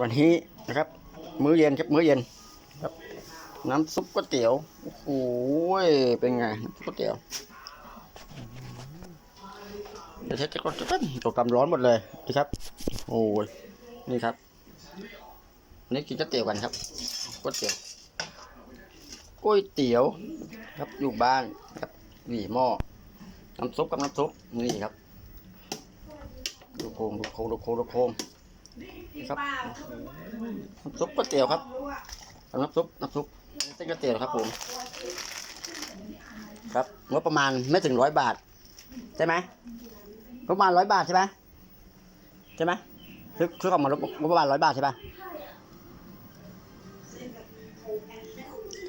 วันนี้นะครับ มื้อเย็นครับมื้อเย็นครับ น้ำซุปก๋วยเตี๋ยวโอ้โหเป็นไงก๋วยเตี๋ยวเดี๋ยวเช็ดจะก็ต้นตกตำร้อนหมดเลยนี่ครับโอ้ยนี่ครับวันนี้กินก๋วยเตี๋ยวกันครับก๋วยเตี๋ยวก๋วยเตี๋ยวครับอยู่บ้านครับหวีหม้อน้ำซุปกับน้ำซุปนี่ครับดูโครงดูโครงดูโครงดูโครง ครับน้ำซุปก๋วยเตี๋ยวครับน้ำซุปน้ำซุปเส้นก๋วยเตี๋ยวครับผมครับงบประมาณไม่ถึงร้อยบาทใช่ไหมงบประมาณร้อยบาทใช่ไหมใช่ไหมคือคือออกมางบประมาณร้อยบาทใช่ปะ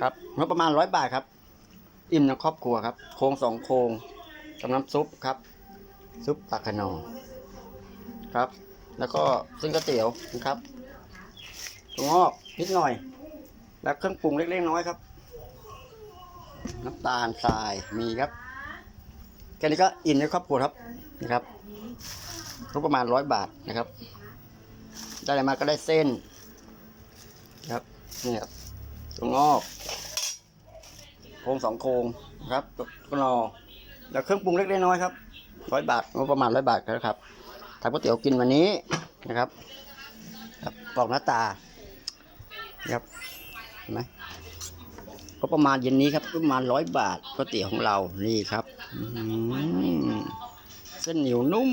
ครับงบประมาณร้อยบาทครับ อิ่มในครอบครัวครับ โครงสองโครงกับน้ำซุปครับ ซุปปลาขนองครับ แล้วก็เส้นก๋วยเตี๋ยวนะครับถั่วงอกนิดหน่อย แล้วเครื่องปรุงเล็กๆน้อยครับ น้ำตาลทรายมีครับแค่นี้ก็อิ่มในครอบครัวครับนะครับงบประมาณร้อยบาทนะครับ ได้อะไรมาก็ได้เส้นนะครับนี่ครับถั่วงอกโครงสองโครงนะครับกนอแล้วเครื่องปรุงเล็กๆน้อยครับร้อยบาทงบประมาณร้อยบาทครับ ทำก๋วยเตี๋ยวกินวันนี้นะครับครับกอกหน้าตาครับเห็นไหมก็ประมาณเย็นนี้ครับประมาณร้อยบาทก๋วยเตี๋ยวของเรานี่ครับอื้อหือเส้นเหนียวนุ่ม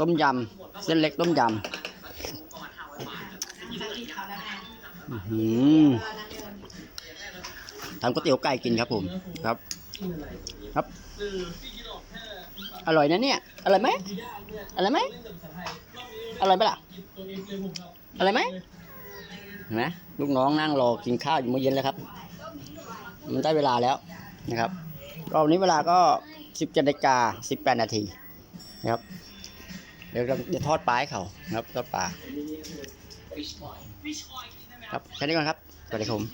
ต้มยำเส้นเล็กต้มยำอื้อหือทำก๋วยเตี๋ยวไก่กินครับผมครับ ครับ อร่อยนะเนี่ย อร่อยไหมอร่อยไหมอร่อยไหมล่ะอร่อยไหมเห็นไหมลูกน้องนั่งรอกินข้าวอยู่มื้อเย็นแล้วครับ มันได้เวลาแล้วนะครับก็วันนี้เวลาก็สิบเจ็ดนาฬิกาสิบแปดนาทีนะครับ เดี๋ยวเราจะทอดปลาให้เขานะครับทอดปลาครับแค่นี้ก่อนครับสวัสดีครับผม